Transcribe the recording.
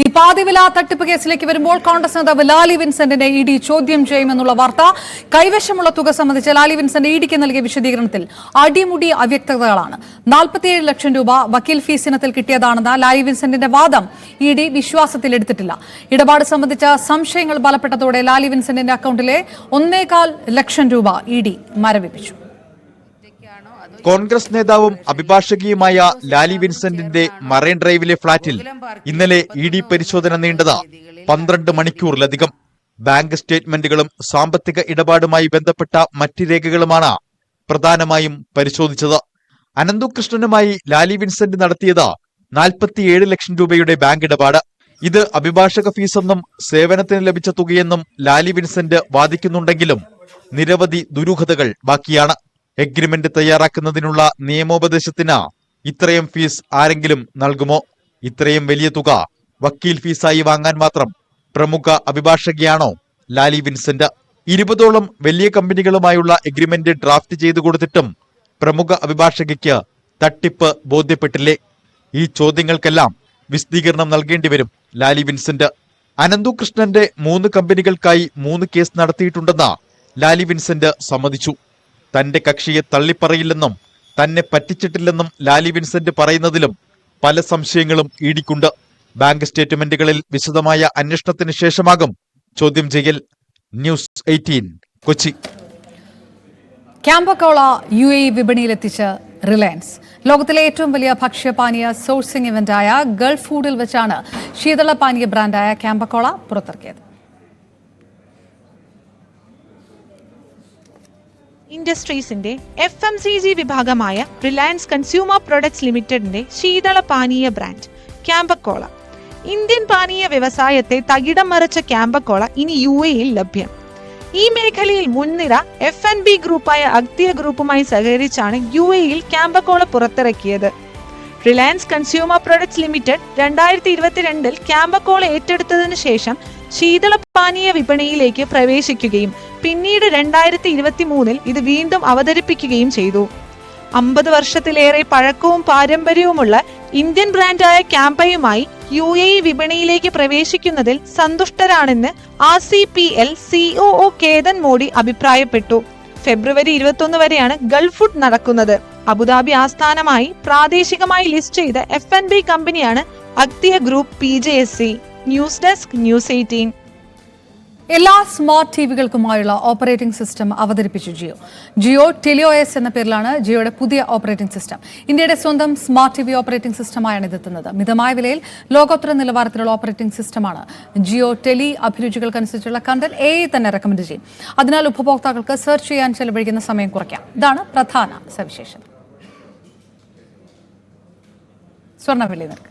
ഈ വില തട്ടിപ്പ് കേസിലേക്ക് വരുമ്പോൾ കോൺഗ്രസ് നേതാവ് ലാലി വിൻസെന്റിനെ ഇ ഡി ചോദ്യം ചെയ്യുമെന്നുള്ള വാർത്ത. കൈവശമുള്ള തുക സംബന്ധിച്ച് ലാലി വിൻസെന്റ് ഇ ഡിക്ക് നൽകിയ വിശദീകരണത്തിൽ അടിമുടി അവ്യക്തതകളാണ്. നാൽപ്പത്തിയേഴ് ലക്ഷം രൂപ വക്കീൽ ഫീസ് ഇനത്തിൽ കിട്ടിയതാണെന്ന ലാലി വിൻസെന്റിന്റെ വാദം ഇ ഡി വിശ്വാസത്തിലെടുത്തിട്ടില്ല ഇടപാട് സംബന്ധിച്ച സംശയങ്ങൾ ബലപ്പെട്ടതോടെ ലാലി വിൻസെന്റിന്റെ അക്കൗണ്ടിലെ ഒന്നേകാൽ ലക്ഷം രൂപ ഇ ഡി മരവിപ്പിച്ചു. കോൺഗ്രസ് നേതാവും അഭിഭാഷകിയുമായ ലാലി വിൻസെന്റിന്റെ മറൈൻ ഡ്രൈവിലെ ഫ്ളാറ്റിൽ ഇന്നലെ ഇ ഡി പരിശോധന നീണ്ടത്. പന്ത്രണ്ട് മണിക്കൂറിലധികം ബാങ്ക് സ്റ്റേറ്റ്മെന്റുകളും സാമ്പത്തിക ഇടപാടുമായി ബന്ധപ്പെട്ട മറ്റ് രേഖകളുമാണ് പ്രധാനമായും പരിശോധിച്ചത്. അനന്തുകൃഷ്ണനുമായി ലാലി വിൻസെന്റ് നടത്തിയത് നാൽപ്പത്തിയേഴ് ലക്ഷം രൂപയുടെ ബാങ്ക് ഇടപാട്. ഇത് അഭിഭാഷക ഫീസെന്നും സേവനത്തിന് ലഭിച്ച തുകയെന്നും ലാലി വിൻസെന്റ് വാദിക്കുന്നുണ്ടെങ്കിലും നിരവധി ദുരൂഹതകൾ ബാക്കിയാണ്. എഗ്രിമെന്റ് തയ്യാറാക്കുന്നതിനുള്ള നിയമോപദേശത്തിന് ഇത്രയും ഫീസ് ആരെങ്കിലും നൽകുമോ? ഇത്രയും വലിയ തുക വക്കീൽ ഫീസായി വാങ്ങാൻ മാത്രം പ്രമുഖ അഭിഭാഷകയാണോ ലാലി വിൻസെന്റ്? ഇരുപതോളം വലിയ കമ്പനികളുമായുള്ള എഗ്രിമെന്റ് ഡ്രാഫ്റ്റ് ചെയ്തു കൊടുത്തിട്ടും പ്രമുഖ അഭിഭാഷകയ്ക്ക് തട്ടിപ്പ് ബോധ്യപ്പെട്ടില്ലേ? ഈ ചോദ്യങ്ങൾക്കെല്ലാം വിശദീകരണം നൽകേണ്ടി വരും ലാലി വിൻസെന്റ്. അനന്തു കൃഷ്ണന്റെ മൂന്ന് കമ്പനികൾക്കായി മൂന്ന് കേസ് നടത്തിയിട്ടുണ്ടെന്ന് ലാലി വിൻസെന്റ് സമ്മതിച്ചു. തന്റെ കക്ഷിയെ തള്ളിപ്പറയില്ലെന്നും തന്നെ പറ്റിച്ചിട്ടില്ലെന്നും ലാലി വിൻസെന്റ് പറയുന്നതിലും പല സംശയങ്ങളും ഈടിക്കുണ്ട്. ബാങ്ക് സ്റ്റേറ്റ്മെന്റുകളിൽ വിശദമായ അന്വേഷണത്തിന് ശേഷമാകും ചോദ്യം ചെയ്യൽ. News eighteen Kochi. Campa Cola U A വിപണിയിലെത്തിച്ച് Reliance. ലോകത്തിലെ ഏറ്റവും വലിയ ഭക്ഷ്യപാനീയ സോഴ്സിംഗ് ഇവന്റായ ഗൾഫ് ഫുഡിൽ വെച്ചാണ് ശീതളപാനീയ ബ്രാൻഡായ ക്യാമ്പക്കോള പുറത്തിറക്കിയത്. ഇൻഡസ്ട്രീസിന്റെ എഫ് എം സി ജി വിഭാഗമായ റിലയൻസ് കൺസ്യൂമർ പ്രൊഡക്ട്സ് ലിമിറ്റഡിന്റെ ശീതള പാനീയ ബ്രാൻഡ് ക്യാമ്പക്കോള. ഇന്ത്യൻ പാനീയ വ്യവസായത്തെ തകിടം മറിച്ച ക്യാമ്പക്കോള ഇനി യു എയിൽ ലഭ്യം. ഈ മേഖലയിൽ മുൻനിര എഫ് എൻ ബി ഗ്രൂപ്പായ അഗ്തിയ ഗ്രൂപ്പുമായി സഹകരിച്ചാണ് യു എയിൽ ക്യാമ്പക്കോള പുറത്തിറക്കിയത്. റിലയൻസ് കൺസ്യൂമർ പ്രൊഡക്ട്സ് ലിമിറ്റഡ് രണ്ടായിരത്തി ഇരുപത്തിരണ്ടിൽ ക്യാമ്പക്കോൾ ഏറ്റെടുത്തതിനു ശേഷം ശീതളപാനീയ വിപണിയിലേക്ക് പ്രവേശിക്കുകയും പിന്നീട് രണ്ടായിരത്തി ഇരുപത്തി മൂന്നിൽ ഇത് വീണ്ടും അവതരിപ്പിക്കുകയും ചെയ്തു. അമ്പത് വർഷത്തിലേറെ പഴക്കവും പാരമ്പര്യവുമുള്ള ഇന്ത്യൻ ബ്രാൻഡായ ക്യാമ്പയുമായി യു എ ഇ വിപണിയിലേക്ക് പ്രവേശിക്കുന്നതിൽ സന്തുഷ്ടരാണെന്ന് R C P L CEO Ketan Modi അഭിപ്രായപ്പെട്ടു. ഫെബ്രുവരി ഇരുപത്തൊന്ന് വരെയാണ് ഗൾഫ് ഫുഡ് നടക്കുന്നത്. അബുദാബി ആസ്ഥാനമായി പ്രാദേശികമായി ലിസ്റ്റ് ചെയ്ത എഫ് എൻ ബി കമ്പനിയാണ് അക്തിയ group P J S C news desk news eighteen. എല്ലാ സ്മാർട്ട് ടിവികൾക്കുമായുള്ള ഓപ്പറേറ്റിംഗ് സിസ്റ്റം അവതരിപ്പിച്ചു ജിയോ. ജിയോ ടെലിയോ എസ് എന്ന പേരിലാണ് ജിയോയുടെ പുതിയ ഓപ്പറേറ്റിംഗ് സിസ്റ്റം. ഇന്ത്യയുടെ സ്വന്തം സ്മാർട്ട് ടി വി ഓപ്പറേറ്റിംഗ് സിസ്റ്റമായാണ് ഇതെത്തുന്നത്. മിതമായ വിലയിൽ ലോകോത്തര നിലവാരത്തിലുള്ള ഓപ്പറേറ്റിംഗ് സിസ്റ്റമാണ് ജിയോ ടെലി അഭിരുചികൾക്കനുസരിച്ചുള്ള കണ്ടൽ എ തന്നെ റെക്കമെൻഡ് ചെയ്യും. അതിനാൽ ഉപഭോക്താക്കൾക്ക് സെർച്ച് ചെയ്യാൻ ചെലവഴിക്കുന്ന സമയം കുറയ്ക്കാം. ഇതാണ് പ്രധാന സവിശേഷത. സ്വർണ്ണവില നിരക്ക്